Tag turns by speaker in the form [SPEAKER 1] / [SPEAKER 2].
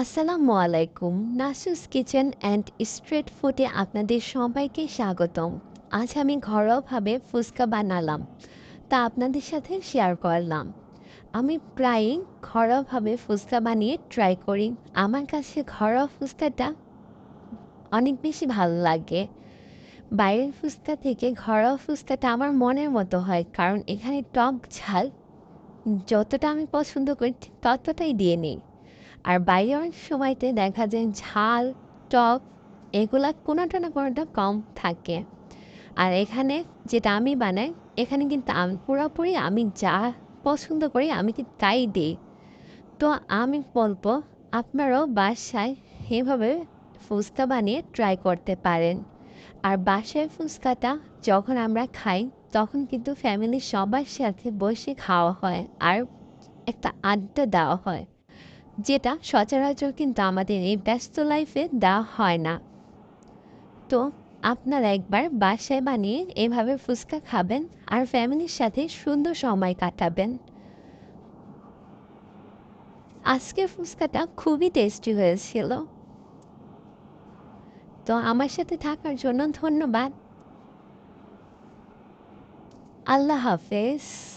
[SPEAKER 1] আসসালামু আলাইকুম নাসুস kitchen and street ফুডে আপনাদের সবাইকে স্বাগতম। আজ আমি ঘরোয়াভাবে ফুচকা বানালাম, তা আপনাদের সাথে শেয়ার করলাম। আমি প্রায়ই ঘরোয়াভাবে ফুচকা বানিয়ে ট্রাই করি। আমার কাছে ঘরোয়া ফুচকাটা অনেক বেশি ভালো লাগে। বাইরের ফুচকা থেকে ঘরোয়া ফুচকাটা আমার মনের মতো হয়, কারণ এখানে টক ঝাল যতটা আমি পছন্দ করি ততটাই দিয়ে নিই। বাইরে অনেক সময়তে দেখা যায় ঝাল, টক, এগুলা কোনোটা না কোনোটা কম থাকে। আর এখানে যেটা আমি বানাই, এখানে কিন্তু আমি, পুরোপুরি আমি যা পছন্দ করি আমি কি তাই দিই। তো আমি বলব, আপনারাও বাসায় এভাবে ফুচকা বানিয়ে ট্রাই করতে পারেন। আর বাসায় ফুচকাটা যখন আমরা খাই, তখন কিন্তু ফ্যামিলির সবার সাথে বসে খাওয়া হয় আর একটা আড্ডা দেওয়া হয়। যেটা সচরাচর কিন্তু আমাদের এই ব্যস্ত লাইফে দেওয়া হয় না। তো আপনারা একবার বাসায় বানিয়ে এভাবে ফুচকা খাবেন আর ফ্যামিলির সাথে সুন্দর সময় কাটাবেন। আজকের ফুচকাটা খুবই টেস্টি হয়েছিল। তো আমার সাথে থাকার জন্য ধন্যবাদ। আল্লাহ হাফেজ।